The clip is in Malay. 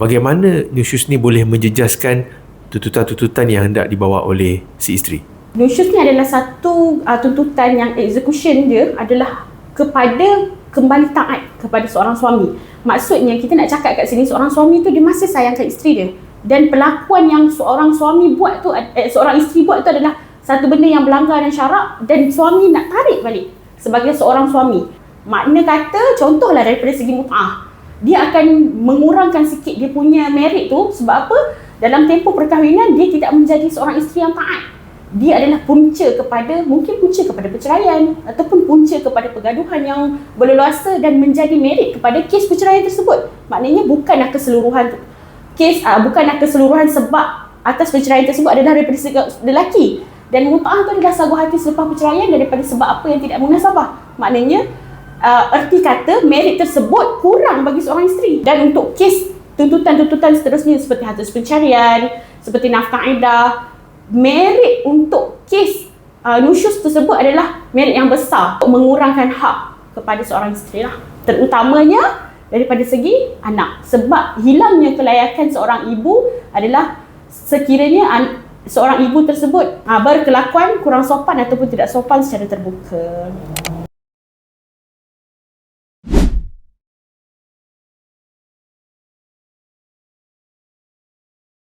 bagaimana Nusyus ni boleh menjejaskan tuntutan-tuntutan yang hendak dibawa oleh si isteri? Nusyus ni adalah satu uh, tuntutan yang execution dia adalah kepada kembali taat kepada seorang suami. Maksudnya kita nak cakap kat sini seorang suami tu dia masih sayangkan isteri dia. Dan perlakuan yang seorang suami buat tu eh, seorang isteri buat tu adalah satu benda yang melanggar dan syarak dan suami nak tarik balik sebagai seorang suami. Makna kata contohlah daripada segi mut'ah. Dia akan mengurangkan sikit dia punya merit tu sebab apa? Dalam tempoh perkahwinan dia tidak menjadi seorang isteri yang taat dia adalah punca kepada mungkin punca kepada perceraian ataupun punca kepada pergaduhan yang berleluasa dan menjadi merit kepada kes perceraian tersebut. Maknanya bukanlah keseluruhan kes uh, bukanlah keseluruhan sebab atas perceraian tersebut adalah daripada lelaki dan mut'ah itu adalah sagu hati selepas perceraian daripada sebab apa yang tidak munasabah. Maknanya uh, erti kata merit tersebut kurang seorang isteri dan untuk kes tuntutan-tuntutan seterusnya seperti hadis pencarian, seperti nafkah iddah, merit untuk kes uh, nusyus tersebut adalah merit yang besar untuk mengurangkan hak kepada seorang isteri lah. Terutamanya daripada segi anak. Sebab hilangnya kelayakan seorang ibu adalah sekiranya an- seorang ibu tersebut uh, berkelakuan kurang sopan ataupun tidak sopan secara terbuka.